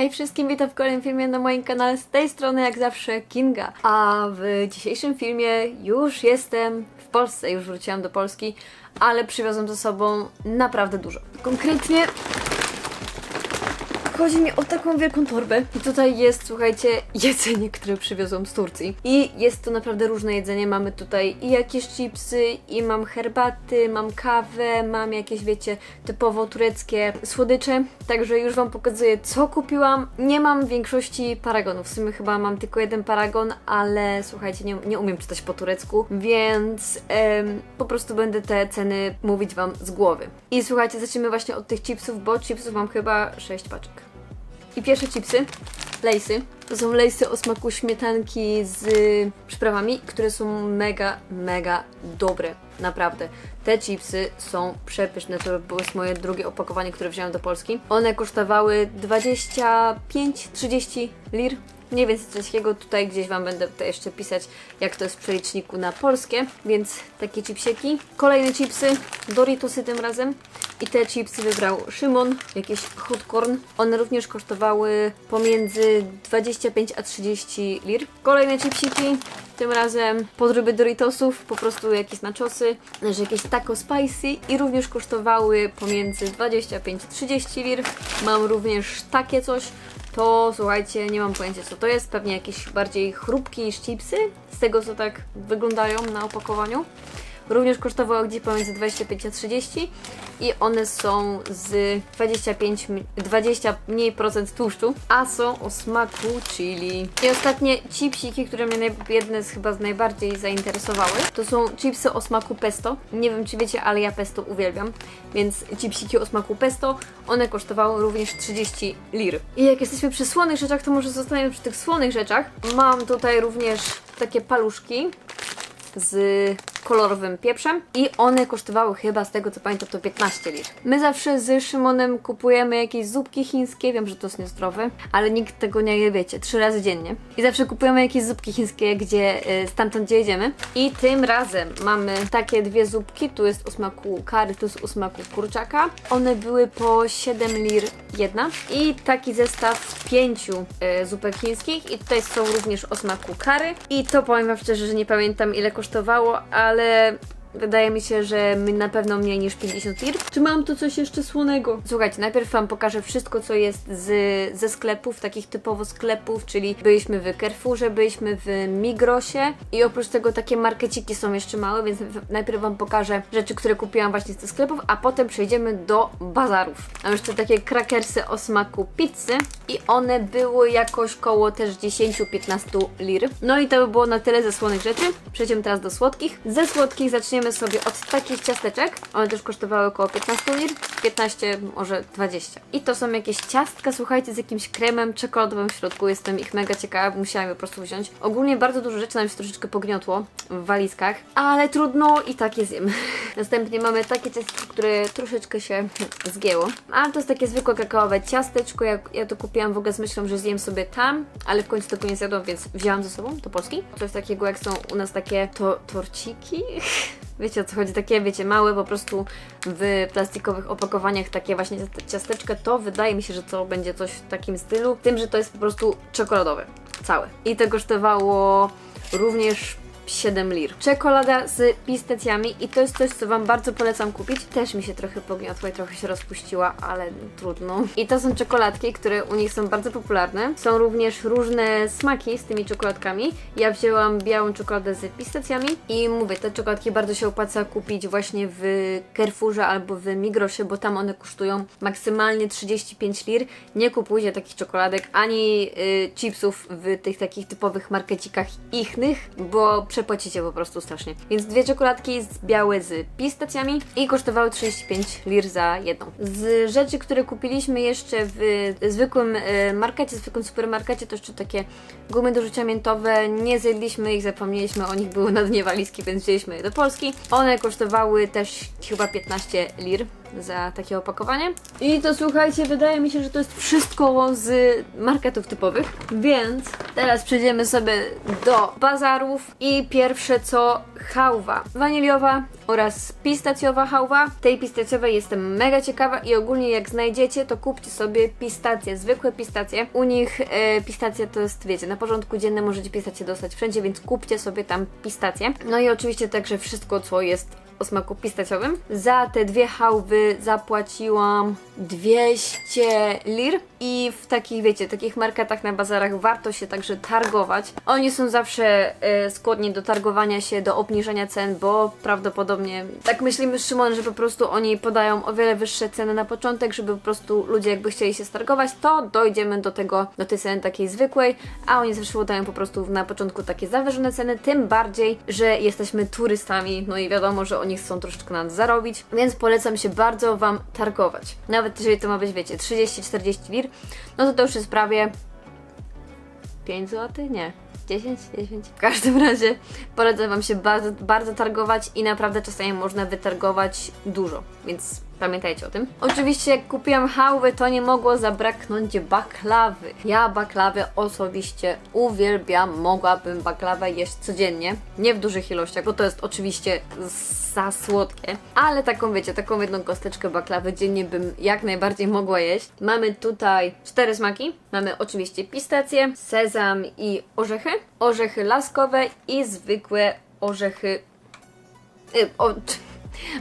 Hej wszystkim, witam w kolejnym filmie na moim kanale. Z tej strony jak zawsze Kinga. A w dzisiejszym filmie już jestem w Polsce, już wróciłam do Polski, ale przywiozłam ze sobą naprawdę dużo. Konkretnie Chodzi mi o taką wielką torbę. I tutaj jest, słuchajcie, jedzenie, które przywiozłam z Turcji. I jest to naprawdę różne jedzenie. Mamy tutaj i jakieś chipsy, i mam herbaty, mam kawę, mam jakieś, wiecie, typowo tureckie słodycze. Także już Wam pokazuję, co kupiłam. Nie mam większości paragonów. W sumie chyba mam tylko jeden paragon, ale słuchajcie, nie, nie umiem czytać po turecku, więc em, po prostu będę te ceny mówić Wam z głowy. I słuchajcie, zacznijmy właśnie od tych chipsów, bo chipsów mam chyba 6 paczek. I pierwsze chipsy, lejsy. To są lejsy o smaku śmietanki z przyprawami, które są mega, mega dobre. Naprawdę. Te chipsy są przepyszne. To było moje drugie opakowanie, które wziąłem do Polski. One kosztowały 25-30 lir. Mniej więcej coś takiego. Tutaj gdzieś Wam będę jeszcze pisać, jak to jest w przeliczniku na polskie. Więc takie chipsieki. Kolejne chipsy, Doritosy tym razem. I te chipsy wybrał Szymon, jakieś hotcorn. One również kosztowały pomiędzy 25 a 30 lir. Kolejne chipsiki, tym razem podróby Doritosów, po prostu jakieś nachosy, że jakieś taco spicy i również kosztowały pomiędzy 25-30 lir. Mam również takie coś. To słuchajcie, nie mam pojęcia co to jest, pewnie jakieś bardziej chrupki niż chipsy, z tego co tak wyglądają na opakowaniu. Również kosztowało gdzieś pomiędzy 25 a 30 i one są z 25, mi- 20 mniej procent tłuszczu, a są o smaku chili. I ostatnie chipsiki, które mnie jedne z chyba z najbardziej zainteresowały, to są chipsy o smaku pesto. Nie wiem czy wiecie, ale ja pesto uwielbiam, więc chipsiki o smaku pesto, one kosztowały również 30 lir. I jak jesteśmy przy słonych rzeczach, to może zostaniemy przy tych słonych rzeczach. Mam tutaj również takie paluszki z kolorowym pieprzem i one kosztowały chyba z tego co pamiętam to 15 lir. My zawsze z Szymonem kupujemy jakieś zupki chińskie, wiem, że to jest niezdrowe, ale nikt tego nie je, wiecie, trzy razy dziennie. I zawsze kupujemy jakieś zupki chińskie, gdzie y, stamtąd gdzie jedziemy. I tym razem mamy takie dwie zupki, tu jest o smaku kary, tu jest o smaku kurczaka. One były po 7 lir jedna i taki zestaw pięciu y, zupek chińskich i tutaj są również o smaku kary. I to powiem wam szczerze, że nie pamiętam ile kosztowało, ale ale Wydaje mi się, że my na pewno mniej niż 50 lir. Czy mam tu coś jeszcze słonego? Słuchajcie, najpierw Wam pokażę wszystko, co jest z, ze sklepów, takich typowo sklepów, czyli byliśmy w Carrefourze, byliśmy w Migrosie i oprócz tego takie markeciki są jeszcze małe, więc najpierw Wam pokażę rzeczy, które kupiłam właśnie z tych sklepów, a potem przejdziemy do bazarów. Mam jeszcze takie krakersy o smaku pizzy i one były jakoś koło też 10-15 lir. No i to by było na tyle ze słonych rzeczy. Przejdziemy teraz do słodkich. Ze słodkich zaczniemy sobie od takich ciasteczek. One też kosztowały około 15 lir, 15, może 20. I to są jakieś ciastka, słuchajcie, z jakimś kremem czekoladowym w środku. Jestem ich mega ciekawa, musiałam je po prostu wziąć. Ogólnie bardzo dużo rzeczy nam się troszeczkę pogniotło w walizkach, ale trudno i tak je zjem. Następnie mamy takie ciasteczko, które troszeczkę się zgięło. A to jest takie zwykłe kakaowe ciasteczko. Ja, ja to kupiłam w ogóle z myślą, że zjem sobie tam, ale w końcu tego nie zjadłam, więc wzięłam ze sobą do Polski. Coś takiego jak są u nas takie to, torciki. Wiecie o co chodzi, takie wiecie, małe po prostu w plastikowych opakowaniach, takie właśnie ciasteczka, to wydaje mi się, że to będzie coś w takim stylu, tym, że to jest po prostu czekoladowe, całe. I to kosztowało również 7 lir. Czekolada z pistacjami i to jest coś, co Wam bardzo polecam kupić. Też mi się trochę pogniotła i trochę się rozpuściła, ale trudno. I to są czekoladki, które u nich są bardzo popularne. Są również różne smaki z tymi czekoladkami. Ja wzięłam białą czekoladę z pistacjami i mówię, te czekoladki bardzo się opłaca kupić właśnie w Carrefourze albo w Migrosie, bo tam one kosztują maksymalnie 35 lir. Nie kupujcie takich czekoladek ani y, chipsów w tych takich typowych markecikach ichnych, bo przepłacicie po prostu strasznie. Więc dwie czekoladki z białe z pistacjami i kosztowały 35 lir za jedną. Z rzeczy, które kupiliśmy jeszcze w zwykłym y, markecie, zwykłym supermarkecie, to jeszcze takie gumy do rzucia miętowe. Nie zjedliśmy ich, zapomnieliśmy o nich, były na dnie walizki, więc wzięliśmy je do Polski. One kosztowały też chyba 15 lir za takie opakowanie. I to słuchajcie, wydaje mi się, że to jest wszystko z marketów typowych, więc teraz przejdziemy sobie do bazarów i pierwsze co hałwa waniliowa oraz pistacjowa hałwa. Tej pistacjowej jestem mega ciekawa i ogólnie jak znajdziecie, to kupcie sobie pistacje, zwykłe pistacje. U nich e, to jest, wiecie, na porządku dziennym możecie pistacje dostać wszędzie, więc kupcie sobie tam pistacje. No i oczywiście także wszystko, co jest o smaku pistacjowym. Za te dwie hałwy zapłaciłam 200 lir i w takich, wiecie, takich marketach na bazarach warto się także targować. Oni są zawsze e, skłonni do targowania się, do obniżenia cen, bo prawdopodobnie tak myślimy z Szymon, że po prostu oni podają o wiele wyższe ceny na początek, żeby po prostu ludzie jakby chcieli się stargować, to dojdziemy do tego, do tej ceny takiej zwykłej, a oni zawsze podają po prostu na początku takie zawyżone ceny, tym bardziej, że jesteśmy turystami, no i wiadomo, że oni chcą troszeczkę nas zarobić, więc polecam się bardzo Wam targować. Nawet jeżeli to ma być, wiecie, 30-40 lir, no to to już jest prawie 5 zł? Nie. 10? 10? W każdym razie polecam Wam się bardzo, bardzo targować i naprawdę czasami można wytargować dużo, więc pamiętajcie o tym. Oczywiście jak kupiłam hałwy, to nie mogło zabraknąć baklawy. Ja baklawy osobiście uwielbiam, mogłabym baklawę jeść codziennie, nie w dużych ilościach, bo to jest oczywiście za słodkie, ale taką wiecie, taką jedną kosteczkę baklawy dziennie bym jak najbardziej mogła jeść. Mamy tutaj cztery smaki. Mamy oczywiście pistacje, sezam i orzechy, orzechy laskowe i zwykłe orzechy y, o,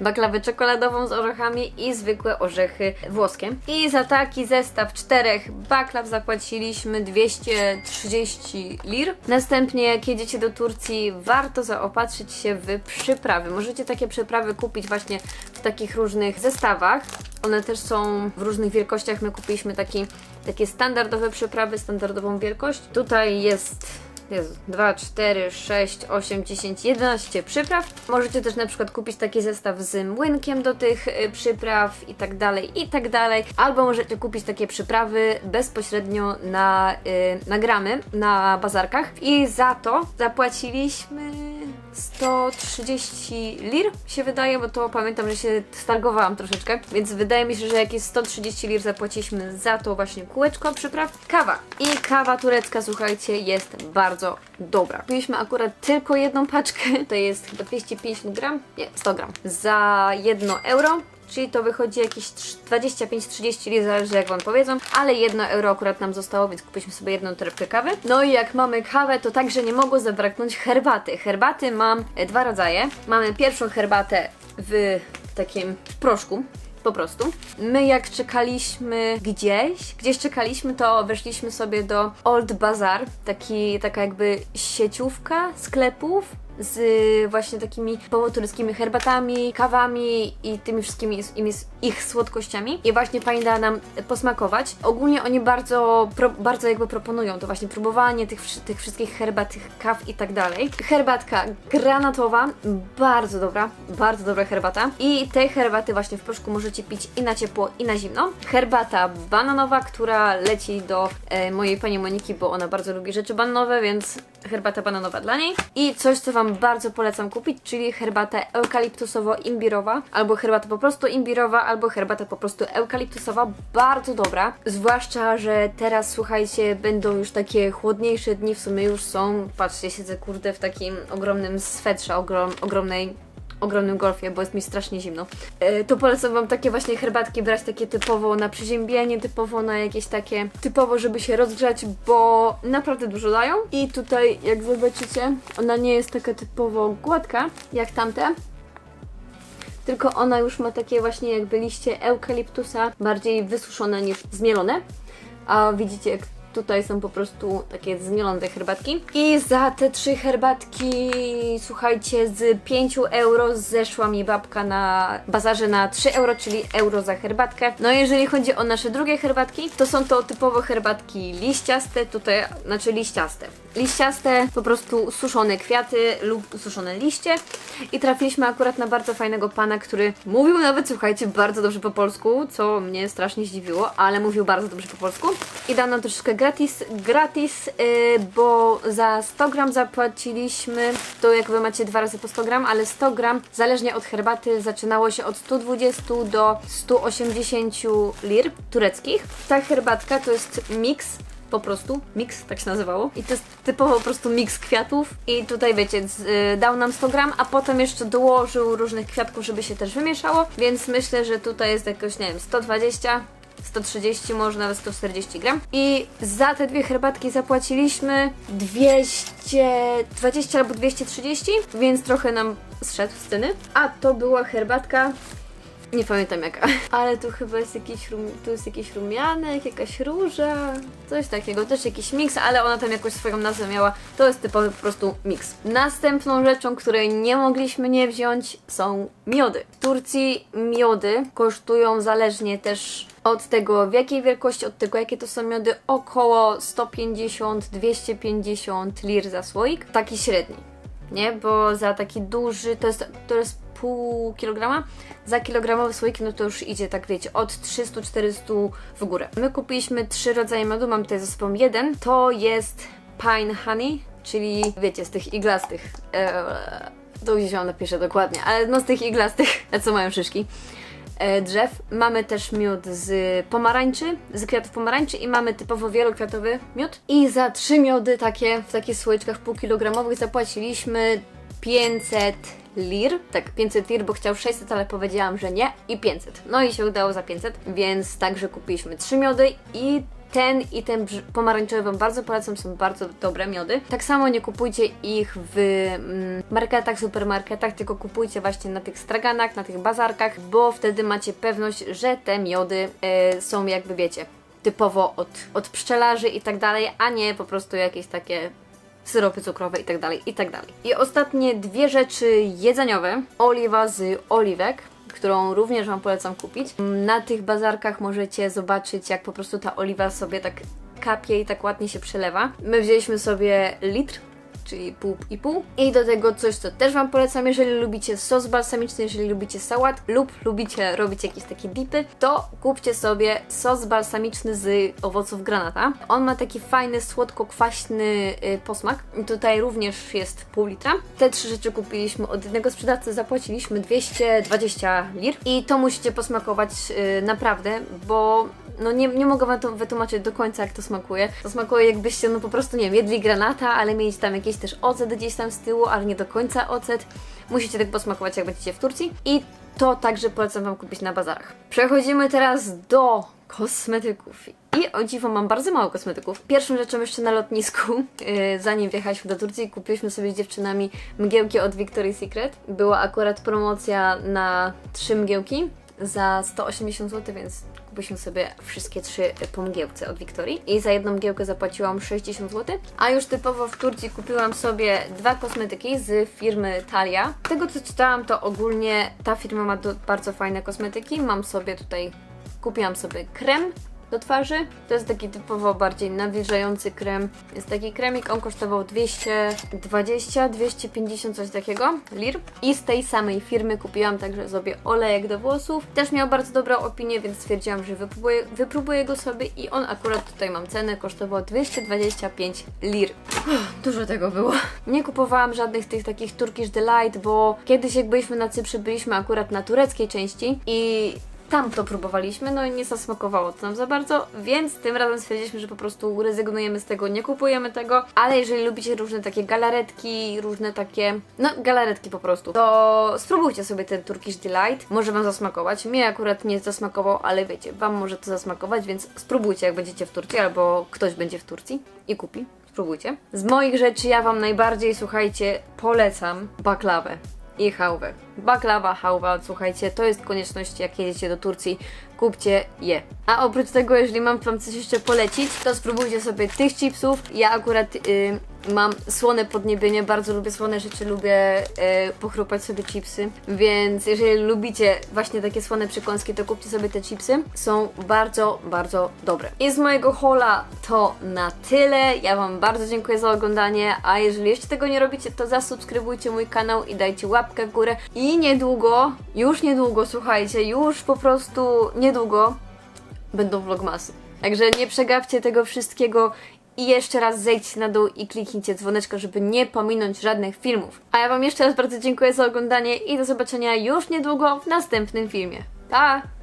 baklawę czekoladową z orzechami i zwykłe orzechy włoskie. I za taki zestaw czterech baklaw zapłaciliśmy 230 lir. Następnie jak jedziecie do Turcji, warto zaopatrzyć się w przyprawy. Możecie takie przyprawy kupić właśnie w takich różnych zestawach. One też są w różnych wielkościach. My kupiliśmy taki, takie standardowe przyprawy, standardową wielkość. Tutaj jest Jezu, 2, 4, 6, 8, 10, 11 przypraw. Możecie też na przykład kupić taki zestaw z młynkiem do tych y, przypraw i tak dalej, i tak dalej. Albo możecie kupić takie przyprawy bezpośrednio na, y, na gramy, na bazarkach. I za to zapłaciliśmy 130 lir się wydaje, bo to pamiętam, że się stargowałam troszeczkę, więc wydaje mi się, że jakieś 130 lir zapłaciliśmy za to właśnie kółeczko przypraw. Kawa. I kawa turecka, słuchajcie, jest bardzo dobra. Kupiliśmy akurat tylko jedną paczkę, to jest chyba 250 gram, nie, 100 gram, za 1 euro. Czyli to wychodzi jakieś trz- 25-30 lir, zależy jak Wam powiedzą, ale 1 euro akurat nam zostało, więc kupiliśmy sobie jedną torebkę kawy. No i jak mamy kawę, to także nie mogło zabraknąć herbaty. Herbaty mam e, dwa rodzaje. Mamy pierwszą herbatę w takim proszku, po prostu. My jak czekaliśmy gdzieś, gdzieś czekaliśmy, to weszliśmy sobie do Old Bazaar, taki, taka jakby sieciówka sklepów z właśnie takimi połoturyckimi herbatami, kawami i tymi wszystkimi ich, słodkościami. I właśnie pani dała nam posmakować. Ogólnie oni bardzo, pro, bardzo jakby proponują to właśnie próbowanie tych, tych wszystkich herbat, tych kaw i tak dalej. Herbatka granatowa, bardzo dobra, bardzo dobra herbata. I tej herbaty właśnie w proszku możecie pić i na ciepło, i na zimno. Herbata bananowa, która leci do e, mojej pani Moniki, bo ona bardzo lubi rzeczy bananowe, więc herbata bananowa dla niej. I coś, co Wam bardzo polecam kupić, czyli herbatę eukaliptusowo-imbirowa, albo herbata po prostu imbirowa, albo herbata po prostu eukaliptusowa. Bardzo dobra. Zwłaszcza, że teraz, słuchajcie, będą już takie chłodniejsze dni, w sumie już są. Patrzcie, siedzę kurde w takim ogromnym swetrze, ogrom, ogromnej ogromnym golfie, bo jest mi strasznie zimno. E, to polecam Wam takie właśnie herbatki brać takie typowo na przeziębienie, typowo na jakieś takie, typowo żeby się rozgrzać, bo naprawdę dużo dają. I tutaj, jak zobaczycie, ona nie jest taka typowo gładka, jak tamte, tylko ona już ma takie właśnie jakby liście eukaliptusa, bardziej wysuszone niż zmielone. A widzicie, jak tutaj są po prostu takie zmielone herbatki. I za te trzy herbatki, słuchajcie, z 5 euro zeszła mi babka na bazarze na 3 euro, czyli euro za herbatkę. No jeżeli chodzi o nasze drugie herbatki, to są to typowo herbatki liściaste, tutaj, znaczy liściaste. Liściaste, po prostu suszone kwiaty lub suszone liście. I trafiliśmy akurat na bardzo fajnego pana, który mówił nawet, słuchajcie, bardzo dobrze po polsku, co mnie strasznie zdziwiło, ale mówił bardzo dobrze po polsku. I dał nam troszeczkę gratis, gratis, yy, bo za 100 gram zapłaciliśmy, to jak wy macie dwa razy po 100 gram, ale 100 gram, zależnie od herbaty, zaczynało się od 120 do 180 lir tureckich. Ta herbatka to jest miks po prostu, mix, tak się nazywało. I to jest typowo po prostu mix kwiatów. I tutaj wiecie, z, y, dał nam 100 gram, a potem jeszcze dołożył różnych kwiatków, żeby się też wymieszało. Więc myślę, że tutaj jest jakoś, nie wiem, 120. 130, może nawet 140 gram. I za te dwie herbatki zapłaciliśmy 220 albo 230, więc trochę nam zszedł z ceny. A to była herbatka nie pamiętam jaka. Ale tu chyba jest jakiś, rum, tu jest jakiś rumianek, jakaś róża, coś takiego, też jakiś miks, ale ona tam jakoś swoją nazwę miała. To jest typowy po prostu miks. Następną rzeczą, której nie mogliśmy nie wziąć są miody. W Turcji miody kosztują zależnie też od tego w jakiej wielkości, od tego jakie to są miody, około 150-250 lir za słoik. Taki średni nie? Bo za taki duży, to jest, to jest pół kilograma, za kilogramowe słoiki, no to już idzie, tak wiecie, od 300-400 w górę. My kupiliśmy trzy rodzaje miodu, mam tutaj ze sobą jeden, to jest Pine Honey, czyli wiecie, z tych iglastych, eee, to gdzieś wam napiszę dokładnie, ale no z tych iglastych, co mają szyszki e, drzew. Mamy też miód z pomarańczy, z kwiatów pomarańczy i mamy typowo wielokwiatowy miód. I za trzy miody takie, w takich słoiczkach półkilogramowych zapłaciliśmy 500 lir. Tak, 500 lir, bo chciał 600, ale powiedziałam, że nie. I 500. No i się udało za 500, więc także kupiliśmy trzy miody i ten i ten pomarańczowy Wam bardzo polecam, są bardzo dobre miody. Tak samo nie kupujcie ich w mm, marketach, supermarketach, tylko kupujcie właśnie na tych straganach, na tych bazarkach, bo wtedy macie pewność, że te miody e, są jakby wiecie, typowo od, od pszczelarzy i tak dalej, a nie po prostu jakieś takie syropy cukrowe i tak dalej, i tak. I ostatnie dwie rzeczy jedzeniowe. Oliwa z oliwek, którą również Wam polecam kupić. Na tych bazarkach możecie zobaczyć, jak po prostu ta oliwa sobie tak kapie i tak ładnie się przelewa. My wzięliśmy sobie litr czyli pół i pół. I do tego coś, co też Wam polecam, jeżeli lubicie sos balsamiczny, jeżeli lubicie sałat lub lubicie robić jakieś takie dipy, to kupcie sobie sos balsamiczny z owoców granata. On ma taki fajny, słodko-kwaśny y, posmak. Tutaj również jest pół litra. Te trzy rzeczy kupiliśmy od jednego sprzedawcy, zapłaciliśmy 220 lir i to musicie posmakować y, naprawdę, bo no nie, nie mogę wam to wytłumaczyć do końca, jak to smakuje. To smakuje jakbyście, no po prostu, nie wiem, jedli granata, ale mieli tam jakiś też ocet gdzieś tam z tyłu, ale nie do końca ocet. Musicie tak posmakować, jak będziecie w Turcji. I to także polecam Wam kupić na bazarach. Przechodzimy teraz do kosmetyków. I o dziwo mam bardzo mało kosmetyków. Pierwszą rzeczą jeszcze na lotnisku, yy, zanim wjechaliśmy do Turcji, kupiliśmy sobie z dziewczynami mgiełki od Victoria's Secret. Była akurat promocja na trzy mgiełki za 180 zł, więc kupiliśmy sobie wszystkie trzy po mgiełce od Wiktorii i za jedną mgiełkę zapłaciłam 60 zł. A już typowo w Turcji kupiłam sobie dwa kosmetyki z firmy Talia. Z tego co czytałam, to ogólnie ta firma ma bardzo fajne kosmetyki. Mam sobie tutaj, kupiłam sobie krem do twarzy. To jest taki typowo bardziej nawilżający krem. Jest taki kremik, on kosztował 220, 250 coś takiego lir. I z tej samej firmy kupiłam także sobie olejek do włosów. Też miał bardzo dobrą opinię, więc stwierdziłam, że wypróbuję, wypróbuję go sobie i on akurat tutaj mam cenę, kosztował 225 lir. Dużo tego było. Nie kupowałam żadnych tych takich Turkish Delight, bo kiedyś jak byliśmy na Cyprze, byliśmy akurat na tureckiej części i tam to próbowaliśmy, no i nie zasmakowało to nam za bardzo, więc tym razem stwierdziliśmy, że po prostu rezygnujemy z tego, nie kupujemy tego, ale jeżeli lubicie różne takie galaretki, różne takie, no galaretki po prostu, to spróbujcie sobie ten Turkish Delight, może Wam zasmakować. Mnie akurat nie zasmakował, ale wiecie, Wam może to zasmakować, więc spróbujcie jak będziecie w Turcji, albo ktoś będzie w Turcji i kupi. Spróbujcie. Z moich rzeczy ja Wam najbardziej, słuchajcie, polecam baklawę i hałwę. Baklawa, hałwa, słuchajcie, to jest konieczność, jak jedziecie do Turcji, kupcie je. A oprócz tego, jeżeli mam Wam coś jeszcze polecić, to spróbujcie sobie tych chipsów. Ja akurat y, mam słone podniebienie, bardzo lubię słone rzeczy, lubię y, pochrupać sobie chipsy, więc jeżeli lubicie właśnie takie słone przekąski, to kupcie sobie te chipsy. Są bardzo, bardzo dobre. I z mojego hola to na tyle. Ja Wam bardzo dziękuję za oglądanie, a jeżeli jeszcze tego nie robicie, to zasubskrybujcie mój kanał i dajcie łapkę w górę. I niedługo, już niedługo, słuchajcie, już po prostu niedługo będą vlogmasy. Także nie przegapcie tego wszystkiego i jeszcze raz zejdźcie na dół i kliknijcie dzwoneczko, żeby nie pominąć żadnych filmów. A ja Wam jeszcze raz bardzo dziękuję za oglądanie i do zobaczenia już niedługo w następnym filmie. Pa!